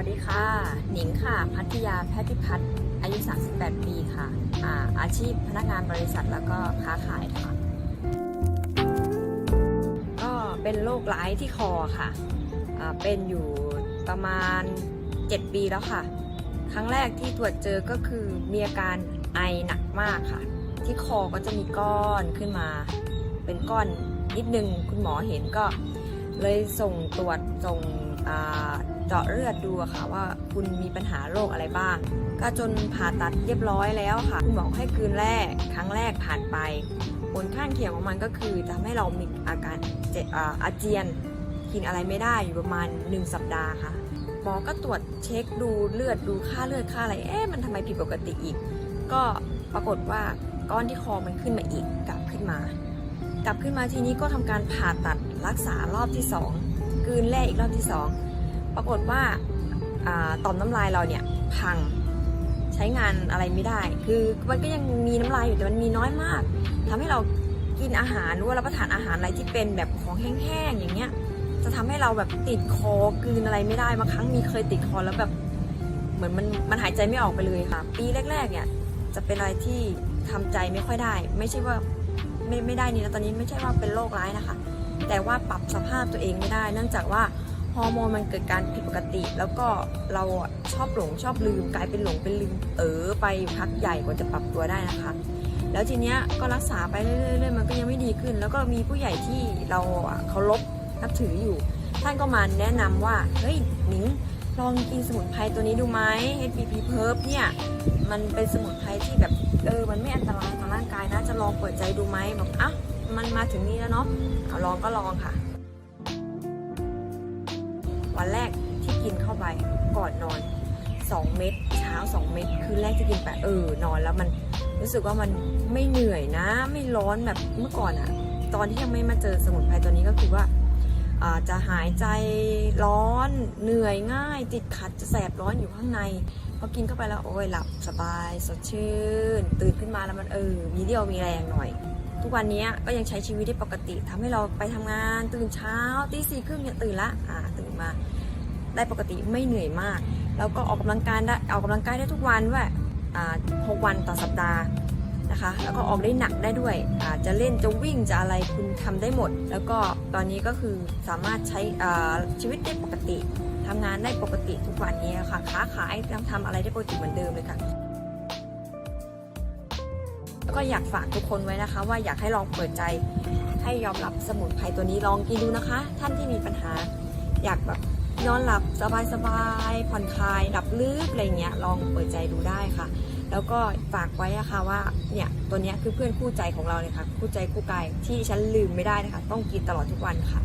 วัสดีค่ะ หนิงค่ะ พัทยาแพทย์พิพัฒน์อายุ 38 ปีค่ะอาอาชีพพนักงานบริษัทแล้วก็ค้าขายค่ะ ก็เป็นโรคร้ายที่คอค่ะเป็นอยู่ประมาณ 7 ปีแล้วค่ะ ครั้งแรกที่ตรวจเจอก็คือมีอาการไอหนักมากค่ะ ที่คอก็จะมีก้อนขึ้นมา เป็นก้อนนิดนึงคุณหมอเห็นก็เลยส่งตรวจส่ง เจาะเลือดดูอะค่ะว่าคุณมีปัญหาโรคอะไรบ้าง ก็จนผ่าตัดเรียบร้อยแล้วค่ะคุณหมอให้คืนแรกครั้งแรกผ่านไป ผลข้างเคียงของมันก็คือทำให้เรามีอาการเจอาอาเจียนกินอะไรไม่ได้อยู่ประมาณ 1 สัปดาห์ค่ะหมอก็ตรวจเช็คดูเลือดดูค่าเลือดค่าอะไรเอ๊ะมันทำไมผิดปกติอีก ก็ปรากฏว่าก้อนที่คอมันขึ้นมาอีกกลับขึ้นมา กลับขึ้นมาทีนี้ก็ทำการผ่าตัดรักษารอบที่ 2 กืนแร่อีกรอบที่2ปรากฏว่าต่อมน้ำลายเราเนี่ยพังใช้งานอะไรไม่ได้ คือมันก็ยังมีน้ำลายอยู่แต่มันมีน้อยมากทำให้เรากินอาหารหรือว่ารับประทานอาหารอะไรที่เป็นแบบของแห้งๆอย่างเงี้ย จะทำให้เราแบบติดคอกืนอะไรไม่ได้บางครั้งมีเคยติดคอแล้วแบบเหมือนมันมันหายใจไม่ออกไปเลยค่ะ ปีแรกๆเนี่ยจะเป็นอะไรที่ทำใจไม่ค่อยได้ ไม่ใช่ว่าไม่ไม่ได้นี่นะตอนนี้ไม่ใช่ว่าเป็นโรคร้ายนะคะ แต่ว่าปรับสภาพตัวเองไม่ได้ เนื่องจากว่าฮอร์โมนมันเกิดการผิดปกติ แล้วก็เราชอบหลงชอบลืมกลายเป็นหลงเป็นลืมเออไปพักใหญ่กว่าจะปรับตัวได้นะคะ แล้วทีเนี้ยก็รักษาไปเรื่อยๆมันก็ยังไม่ดีขึ้น แล้วก็มีผู้ใหญ่ที่เราเคารพนับถืออยู่ ท่านก็มาแนะนำว่าเฮ้ยหนิงลองกินสมุนไพรตัวนี้ดูไหม HPP p e r b เนี่ยมันเป็นสมุนไพรที่แบบเออมันไม่อันตรายต่อร่างกายนะจะลองเปิดใจดูไหมบอกอะ มันมาถึงนี้แล้วเนาะเอาลองก็ลองค่ะ วันแรกที่กินเข้าไปก่อนนอน 2 เม็ดเช้า 2 เม็ดคืนแรกที่กินไปเออนอนแล้วมันรู้สึกว่ามันไม่เหนื่อยนะ ไม่ร้อนแบบเมื่อก่อนอะตอนที่ยังไม่มาเจอสมุนไพรตัวนี้ก็คือว่าอ่าจะหายใจร้อนเหนื่อยง่าย ติดขัดจะแสบร้อนอยู่ข้างในพอกินเข้าไปแล้วโอ้ยหลับสบายสดชื่น ตื่นขึ้นมาแล้วมันเออมีเดียวมีแรงหน่อย ทุกวันนี้ก็ยังใช้ชีวิตได้ปกติทำให้เราไปทำงานตื่นเช้าตีสี่ครึ่งเนี่ยตื่นละอ่าตื่นมาได้ปกติไม่เหนื่อยมาก แล้วก็ออกกำลังกายได้ออกกำลังกายได้ทุกวันด้วยอ่าหกวันต่อสัปดาห์นะคะแล้วก็ออกได้หนักได้ด้วยอาจะเล่นจะวิ่งจะอะไรคุณทำได้หมด แล้วก็ตอนนี้ก็คือสามารถใช้ชีวิตได้ปกติทำงานได้ปกติทุกวันนี้ค่ะค้าขายทำทำอะไรได้ปกติเหมือนเดิมเลยค่ะ แล้วก็อยากฝากทุกคนไว้นะคะ ว่าอยากให้ลองเปิดใจให้ยอมรับสมุนไพรตัวนี้ลองกินดูนะคะ ท่านที่มีปัญหา อยากแบบนอนหลับสบายๆผ่อนคลายหลับลึกอะไรเงี้ยลองเปิดใจดูได้ค่ะ แล้วก็ฝากไว้อะค่ะว่าเนี่ยตัวเนี้ยคือเพื่อนคู่ใจของเราเลยค่ะคู่ใจคู่กายที่ฉันลืมไม่ได้นะคะ ต้องกินตลอดทุกวันค่ะ